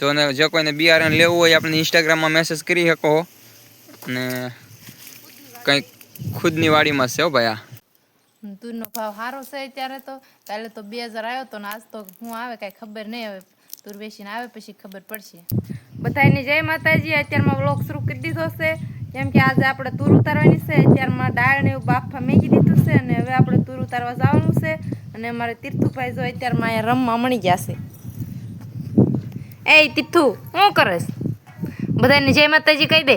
જો ને જે કોઈને બિયારણ લેવું હોય આપણે ઇન્સ્ટાગ્રામમાં મેસેજ કરી શકો અને કંઈક ખુદની વાડીમાં છે હો ભાઈ આ. તુરનો ભાવ સારો છે અત્યારે તો. કાલે તો બે હજાર આવ્યો તો ને આજ તો હું આવે કાંઈ ખબર નહીં હવે. તુર બેસીને આવે પછી ખબર પડશે. બધાને જય માતાજી અત્યારમાં વ્લોગ શરૂ કરી દીધો છે. કેમ કે આજે આપણે તુર ઉતારવાની છે. અત્યારમાં દાળ ને એવું બાફા મેકી દીધું છે અને હવે આપણે તુર ઉતારવા જવાનું છે. અને અમારે તીર્થુભાઈ જો અત્યારમાં અહીંયા રમવા મળી ગયા છે. એ તિથુ શું કરસ? બધાને જય માતાજી કહી દે.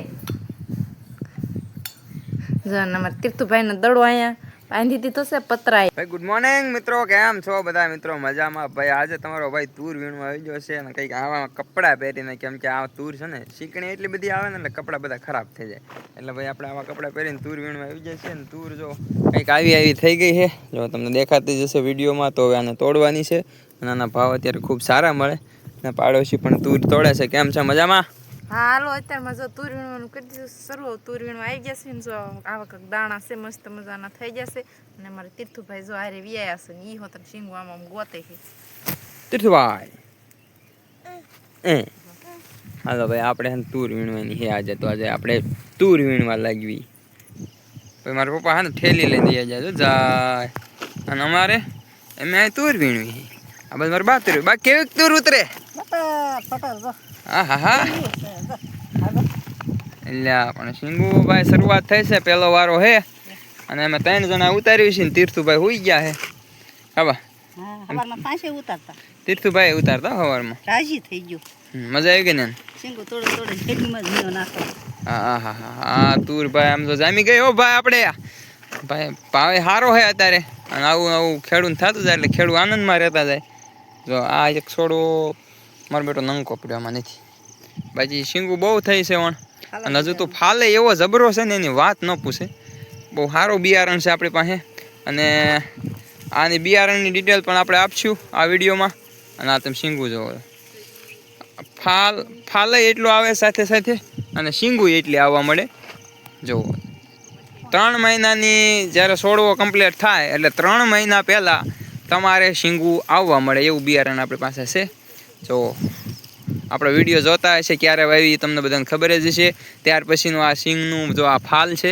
અમારે દડો અહીંયા બાંધી દીધો છે, પતરાય. ભાઈ ગુડ મોર્નિંગ મિત્રો. કેમ છો બધા મિત્રો? મજામાં? ભાઈ, આજે તમારો ભાઈ તૂર વીણવા આવી ગયો છે અને કંઈક આવા કપડાં પહેરીને, કેમ કે આ તૂર છે ને શીકણી એટલી બધી આવે ને, એટલે કપડાં બધા ખરાબ થઈ જાય. એટલે ભાઈ, આપણે આવા કપડાં પહેરીને તૂર વીણવા આવી જાય છે ને તૂર જો કંઈક આવી આવી થઈ ગઈ છે. જો તમને દેખાતી જશે વિડીયોમાં, તો હવે આને તોડવાની છે. અને આના ભાવ અત્યારે ખૂબ સારા મળે. અને પાડોશી પણ તૂર તોડે છે. કેમ છે? મજામાં? હા હાલો અત્યારમાં જો તૂર વીણવાનું કરી દીધું છે. તૂર વીણવા આવી ગયા છે ને જો આવા કંઈક દાણા છે મસ્ત મજાના થઈ ગયા છે. અને અમારે તીર્થુભાઈ જો હારે વ્યાયા છે ને એ હોત શીંગું આમ આમ ગોતે છે. તીર્થુભાઈ? એ. હાલો ભાઈ આપણે હે ને તૂર વીણવાની છે આજે તો આજે આપણે તૂર વીણવા લાગવી. ભાઈ મારા પપ્પા હા ને ઠેલી લઈને દઈ જાય જાય. અને અમારે એમ તૂર વીણવી આ બધું મારે બા કેવી તૂર ઉતરે. હા હા હા પણ શીંગુભાઈ શરૂઆત થઈ છે પેલો વારો હે. અને અમે ત્રણ જણા ઉતાર્યું છે ને તીર્થુભાઈ હોઈ ગયા હે. હા તીર્થુભાઈ ઉતારતા સવારમાં રાજી થઈ ગયું. મજા આવી ગઈ ને? નાખો. હા હા હા હા તુર ભાઈ આમ તો જામી ગયો હો ભાઈ આપણે. ભાઈ ભાવે સારો હે અત્યારે. અને આવું આવું ખેડૂત થતું જાય એટલે ખેડૂત આનંદમાં રહેતા જાય. જો આ એક છોડો મારો બેટો નંકો પડ્યો આમાં નથી. બાકી શીંગું બહુ થઈ છે વણ અને હજુ તો ફાલે એવો જબરો છે ને એની વાત ન પૂછે. બહુ સારું બિયારણ છે આપણી પાસે. અને આની બિયારણની ડિટેલ પણ આપણે આપશું આ વિડીયોમાં. અને આ તમે શીંગું જોવો. ફાલ ફાલે એટલું આવે સાથે સાથે અને શીંગું એટલી આવવા મળે. જોવો. ત્રણ મહિનાની જ્યારે છોડવો કમ્પ્લીટ થાય એટલે ત્રણ મહિના પહેલાં તમારે શીંગું આવવા મળે એવું બિયારણ આપણી પાસે છે. જો આપણો વીડિયો જોતા હશે ક્યારે વાવી તમને બધાને ખબર જ હશે. ત્યાર પછીનું આ સિંગનું જો આ ફાલ છે,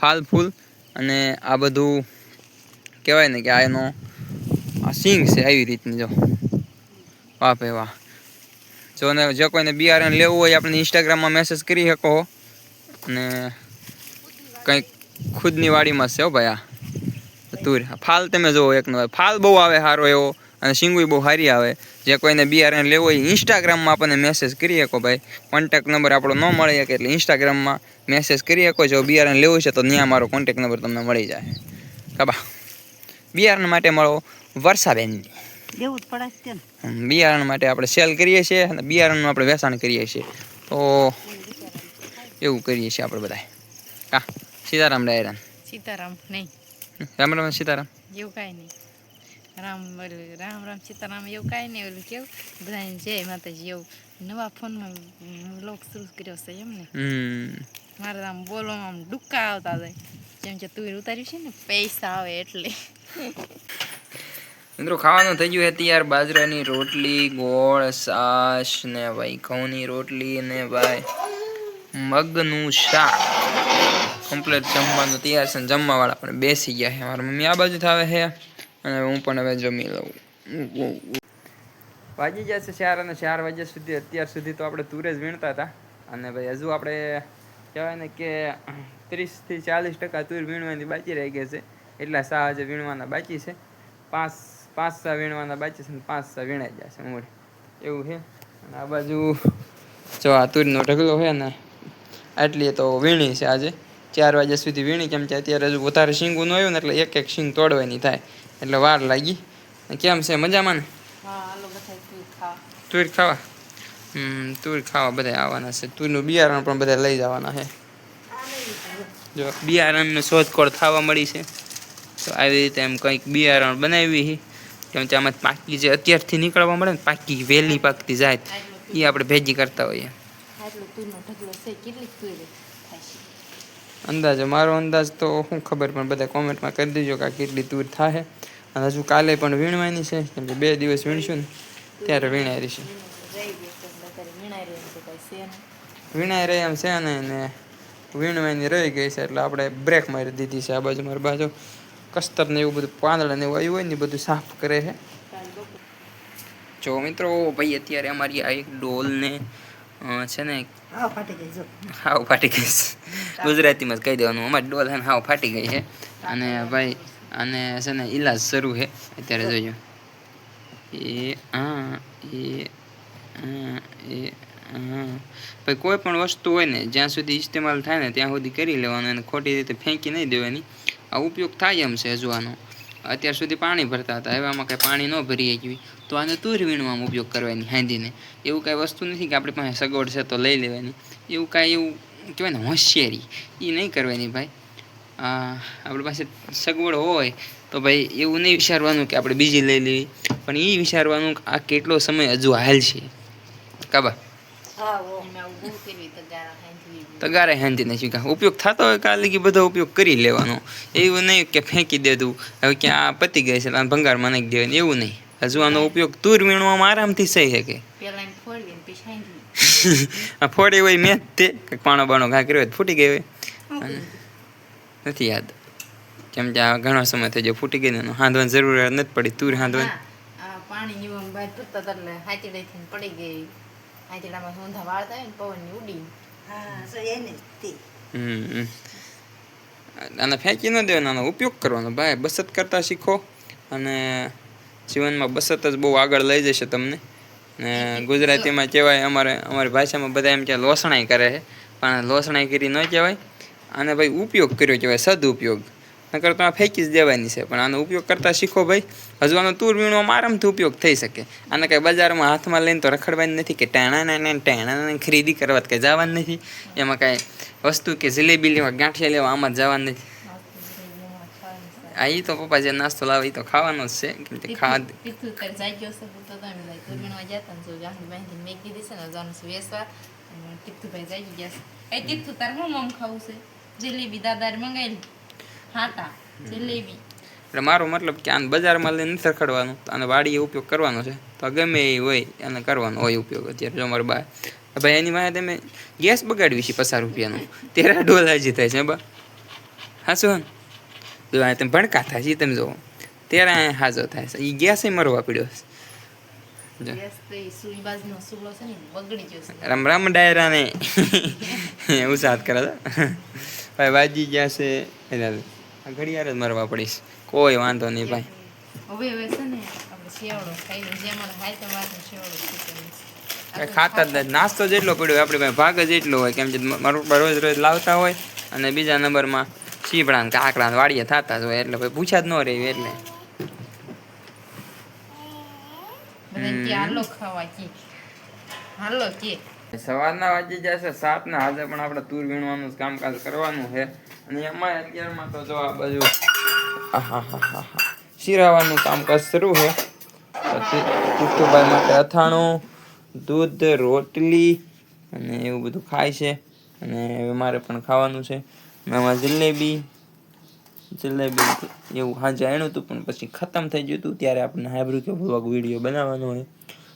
ફાલ ફૂલ. અને આ બધું કહેવાય ને કે આ એનો આ સિંગ છે આવી રીતની જો. વાહ ભાઈ વાહ. જો ને જે કોઈને બિયારણ લેવું હોય આપણે ઇન્સ્ટાગ્રામમાં મેસેજ કરી શકો અને કંઈક ખુદની વાડીમાં છે હો ભાઈ આ. તુર ફાલ તમે જુઓ એકનો. ફાલ બહુ આવે સારો એવો. અને સિંગુઈ બહુ સારી આવે. જે કોઈને બિયારણ લેવું હોય ઇન્સ્ટાગ્રામમાં આપણને મેસેજ કરી શકો ભાઈ. કોન્ટેક નંબર આપણો ન મળી શકે એટલે ઇન્સ્ટાગ્રામમાં મેસેજ કરી શકો જો બિયારણ લેવું છે તો ત્યાં મારો કોન્ટેક નંબર તમને મળી જાય. કબા. બિયારણ માટે મળો વર્ષાબેનની દેવું પડે બિયારણ માટે આપણે સેલ કરીએ છીએ અને બિયારણનું આપણે વેચાણ કરીએ છીએ. તો એવું કરીએ છીએ આપણે બધા હા સીતારામ ડાયરામ સીતારામ નહીં. રામ રામ સીતારામ. એવું કાંઈ નહીં. રામ ઓલું રામ રામ સીતારામ એવું કાંઈ નહીં ઓલું કેવું? બધાને જય માતાજી એવું. નવા ફોનમાં લોક શરૂ કર્યો છે એમ ને? હમ. મારે આમ બોલવામાં આમ ડુક્કા આવતા જાય જેમ કે તું ઉતાર્યું છે ને પૈસા આવે એટલે. મિત્રો ખાવાનું થઈ ગયું હતી યાર બાજરાની રોટલી ગોળ સાસ ને ભાઈ ઘઉંની રોટલી ને ભાઈ મગનું શાક. કમ્પ્લીટ જમવાનું તૈયાર છે ને જમવાવાળા પણ બેસી ગયા છે. મારા મમ્મી આ બાજુ થાવે છે? અને હું પણ હવે જમી લઉં. વાગી ગયા છે ચાર અને ચાર વાગ્યા સુધી. અત્યાર સુધી તો આપણે તુરે જ વીણતા હતા. અને ભાઈ હજુ આપણે કહેવાય ને કે ત્રીસથી ચાલીસ ટકા તુર વીણવાની બાકી રહી ગઈ છે. એટલા સા હજે વીણવાના બાકી છે. પાંચ પાંચ સા વીણવાના બાકી છે ને પાંચ સા વીણાઈ ગયા છે મૂળ એવું છે. અને આ બાજુ જો આ તુરનો ઢગલો છે ને, આટલી તો વીણી છે આજે. ચાર વાગ્યા સુધી વીણી કેમ કે અત્યારે હજુ વધારે શીંગું ન આવ્યું ને એટલે એક એક શીંગ તોડવાની થાય. એટલે વાર લાગી. કેમ છે? મજામાં ને? તુર ખાવા. તુર ખાવા? બધા આવવાના છે. તુરનું બિયારણ પણ બધા લઈ જવાના છે. જો બિયારણની શોધખોળ થવા મળી છે. તો આવી રીતે એમ કંઈક બિયારણ બનાવી છે. કેમ કે આમાં પાકી જે અત્યારથી નીકળવા મળે ને પાકી વહેલી પાકતી જાય. એ આપણે ભેજી કરતા હોઈએ આટલો તુરનો ઢગલો છે કેટલી તુર થાય છે અંદાજે. મારો અંદાજ તો શું ખબર પણ બધા કોમેન્ટમાં કરી દેજો કે આ કેટલી દૂર થાય અને હજુ કાલે પણ વીણવાની છે કેમ કે બે દિવસ વીણશું ને ત્યારે વીણાઈ રહીશું. વીણાઈ રહી એમ છે ને એને વીણવાની રહી ગઈ છે એટલે આપણે બ્રેક મારી દીધી છે આ બાજુ મારી બાજુ. કસ્તર ને એવું બધું પાંદડા ને એવું આવ્યું હોય ને બધું સાફ કરે છે. જો મિત્રો ભાઈ અત્યારે અમારી આ એક ડોલને છે ને હાવ ફાટી ગઈ છે. ગુજરાતીમાં જ કહી દેવાનું. અમારી ડોલ હાવ ફાટી ગઈ છે. અને ભાઈ અને છે ને ઈલાજ શરૂ છે. અત્યારે જોજો. એ આ એ આ એ ભાઈ કોઈ પણ વસ્તુ હોય ને જ્યાં સુધી ઇસ્તેમાલ થાય ને ત્યાં સુધી કરી લેવાનું. અને ખોટી રીતે ફેંકી નહીં દેવાની. આ ઉપયોગ થાય એમ છે હજુ આનો અત્યાર સુધી પાણી ભરતા હતા. હવે આમાં કાંઈ પાણી ન ભરી ગયું તો આને તુર વીણવામાં ઉપયોગ કરવાની હાંધીને. એવું કાંઈ વસ્તુ નથી કે આપણી પાસે સગવડ છે તો લઈ લેવાની. એવું કાંઈ એવું કહેવાય ને હોશિયારી. એ નહીં કરવાની ભાઈ. આપણી પાસે સગવડ હોય તો ભાઈ એવું નહીં વિચારવાનું કે આપણે બીજી લઈ લેવી. પણ એ વિચારવાનું કે આ કેટલો સમય હજુ હાલ છે. કાબા. તગારે હેન્ધી નથી કા? ઉપયોગ થતો હોય કાલે કે બધો ઉપયોગ કરી લેવાનો. એવું નહીં કે ફેંકી દેતું હવે ક્યાં આ પતી ગઈ છે ભંગાર ભંગારમાં નાખી દેવાની. એવું નહીં. હજુ આનો ઉપયોગ તૂર વીણવામાં આરામથી થઈ શકે. આ ફોડી હોય મેં જ તે કંઈક પાણો બાણો ઘા કર્યો હોય ફૂટી ગઈ હોય. અને નથી યાદ. કેમ કે આ ઘણો સમય થઈ ગયો ફૂટી ગઈ ને એનો હાંધવાની જરૂરિયાત નથી પડી તુર હાંધવાની. પાણી બહાર પડી ગઈ. હાથીડામાં ઊંધા વાળતા હોય ને પવનની ઉડી. હા એને હમ. આને ફેંકી ન દેવાનો આનો ઉપયોગ કરવાનો. ભાઈ બચત કરતા શીખો. અને જીવનમાં બચત જ બહુ આગળ લઈ જશે તમને. ને ગુજરાતીમાં કહેવાય અમારે અમારી ભાષામાં બધા એમ કે લોસણાઈ કરે છે પણ લોસણાઈ કરી ન કહેવાય. આને ભાઈ ઉપયોગ કર્યો કહેવાય સદુપયોગ નકર તો આ ફેંકી જ દેવાની છે પણ આનો ઉપયોગ કરતાં શીખો ભાઈ. હજુ આનો તૂર વીણવામાં આરામથી ઉપયોગ થઈ શકે. આને કંઈ બજારમાં હાથમાં લઈને તો રખડવાની નથી કે ટેણા ને ટેણા ખરીદી કરવા કંઈ જવાનું નથી. એમાં કાંઈ વસ્તુ કે જલેબી લેવા ગાંઠિયા લેવા આમાં જવાનું નથી. આ ઈ તો પપ્પા જે નાસ્તો લાવે એ તો ખાવાનો જ છે કેમ કે ખાદ તીથું તાર જાગ્યો છે તો તમે જાય તુરમીણમાં જતા ને જો જાહની બાંધી મેં કીધી છે ને જવાનું છે વેસવા અને તીથુભાઈ જાગી ગયા છે એ તીથું તાર હું મમ ખાવું છે જલેબી દાદાએ મંગાવેલી હાટા જલેબી એટલે મારો મતલબ કે આને બજારમાં લઈને નથી રખડવાનું આને વાડીએ ઉપયોગ કરવાનો છે તો ગમે એ હોય એને કરવાનો હોય ઉપયોગ અત્યારે જો મારે બા ભાઈ એની વાંહે તમે ગેસ બગાડવી છે પચાસ રૂપિયાનો તેરા ડોલાજી થાય છે બા હાચું ને તમે ભણકા થાય છે તમે જુઓ ત્યારે અહીંયા હાજો થાય છે. એ ગેસ મરવા પડ્યો છે. રામ રામ ડાયરાને. ઉસાદ કરે છે. ભાઈ વાજી ગયા છે. ઘડિયાળ જ મરવા પડીશ કોઈ વાંધો નહીં ભાઈ. હવે હવે છે ને આપણે શેવડો ખાઈ લો હાય તો વાત શેવડો ખાતા નાસ્તો જેટલો પડ્યો આપણી ભાગ જ એટલો હોય. કેમ કે રોજ રોજ લાવતા હોય અને બીજા નંબરમાં ચીપડા ને કાકડા ને વાડીએ થતા જ હોય એટલે. ભાઈ પૂછ્યા જ ન રહી એટલે સવારના વાગી જશે સાત ને આજે પણ આપણે તૂર વીણવાનું કામકાજ કરવાનું છે. અને એમાં અત્યારમાં તો જો આ બાજુ શીરાવાનું કામકાજ શરૂ છે. પછી ટીટુભાઈ માટે અથાણું દૂધ રોટલી અને એવું બધું ખાય છે. અને મારે પણ ખાવાનું છે. આમાં જલેબી જલેબી એવું હાજે આણ્યું હતું પણ પછી ખતમ થઈ ગયું હતું ત્યારે આપણને હાઈબ્રુ કે વ્લોગ વીડિયો બનાવવાનો હોય.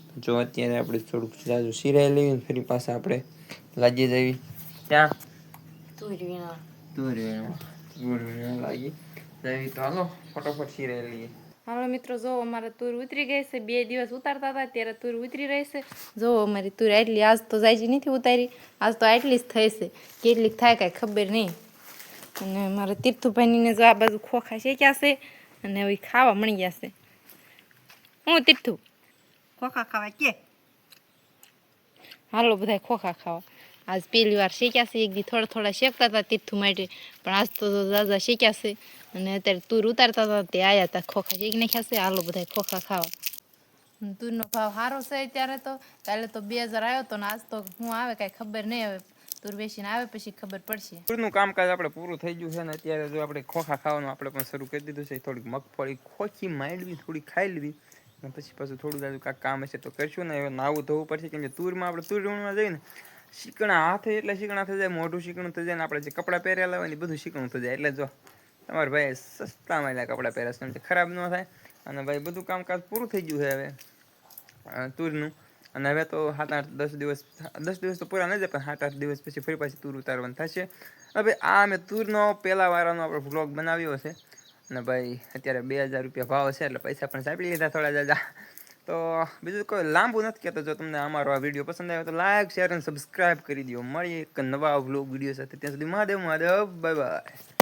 તો જો અત્યારે આપણે થોડુંક જાજુ સિરાઈ લેવી ફરી પાછા આપણે લાગી જવી. ત્યાં તુર વીણા દૂર દૂર લાગી. જવી તો હાલો ફટોફટ સિરાઈ લઈએ. હાલો મિત્રો જો અમારે તૂર ઉતરી ગઈ છે બે દિવસ ઉતારતા હતા ત્યારે તૂર ઉતરી રહી છે. જો અમારી તુર આટલી આજ તો જાય નથી ઉતારી આજ તો આટલી જ થઈ છે. કેટલીક થાય કાંઈ ખબર નહીં. અને મારા તીર્થુભાઈને જો આ બાજુ ખોખા શેક્યા છે અને હવે ખાવા મળી ગયા છે. હું તીર્થુ? ખોખા ખાવા કે? હાલો બધા ખોખા ખાવા. આજ પહેલી વાર શેક્યા છે એક દી થોડા થોડા શેકતા હતા તીર્થુ માટે પણ આજ તો દાદા શેક્યા છે. અને અત્યારે તુર ઉતારતા હતા તે આયા હતા ખોખા શેકી નાખ્યા છે. હાલો બધા ખોખા ખાવા. તુરનો ભાવ સારો છે અત્યારે તો. કાલે તો બે હજાર આવ્યો તો ને આજ તો હું આવે કાંઈ ખબર નહીં હવે. તુર વેચીને આવે પછી ખબર પડશે. પૂરનું કામકાજ આપણે પૂરું થઈ ગયું છે ને અત્યારે જો આપણે ખોખા ખાવાનું આપણે પણ શરૂ કરી દીધું છે, થોડીક મગફળી ખોખી માંડવી થોડી ખાઈ લેવી અને પછી પાછું થોડું જાજુ કાંઈક કામ હશે તો કરશું ને હવે નાવું ધોવું પડશે કેમ કે તુરમાં આપણે તૂર વીણવા જઈને શીકણા હાથે એટલે શીકણા થઈ જાય, મોઢું શીકણું થઈ જાય ને આપણે જે કપડાં પહેરેલા હોય ને બધું શીકણું થઈ જાય. એટલે જો તમારા ભાઈ સસ્તા મળ્યા કપડાં પહેર્યા છે ખરાબ ન થાય. અને ભાઈ, બધું કામકાજ પૂરું થઈ ગયું છે હવે તુરનું. અને હવે તો સાત આઠ દસ દિવસ દસ દિવસ તો પૂરા નહીં જાય પણ સાત આઠ દિવસ પછી ફરી પાછી તૂર ઉતારવાનું થશે. હવે આ મેં તૂરનો પહેલા વાળાનો આપણો વ્લોગ બનાવ્યો છે. અને ભાઈ, અત્યારે બે હજાર રૂપિયા ભાવ છે, એટલે પૈસા પણ સાંપડી લીધા થોડા જાજા તો બીજું કોઈ લાંબુ નથી કહેતો, જો તમને અમારો આ વીડિયો પસંદ આવ્યો તો લાઈક શેર અને સબસ્ક્રાઈબ કરી દો મળીએ એક નવા વ્લોગ વીડિયો સાથે. ત્યાં સુધી મહાદેવ મહાદેવ બાય બાય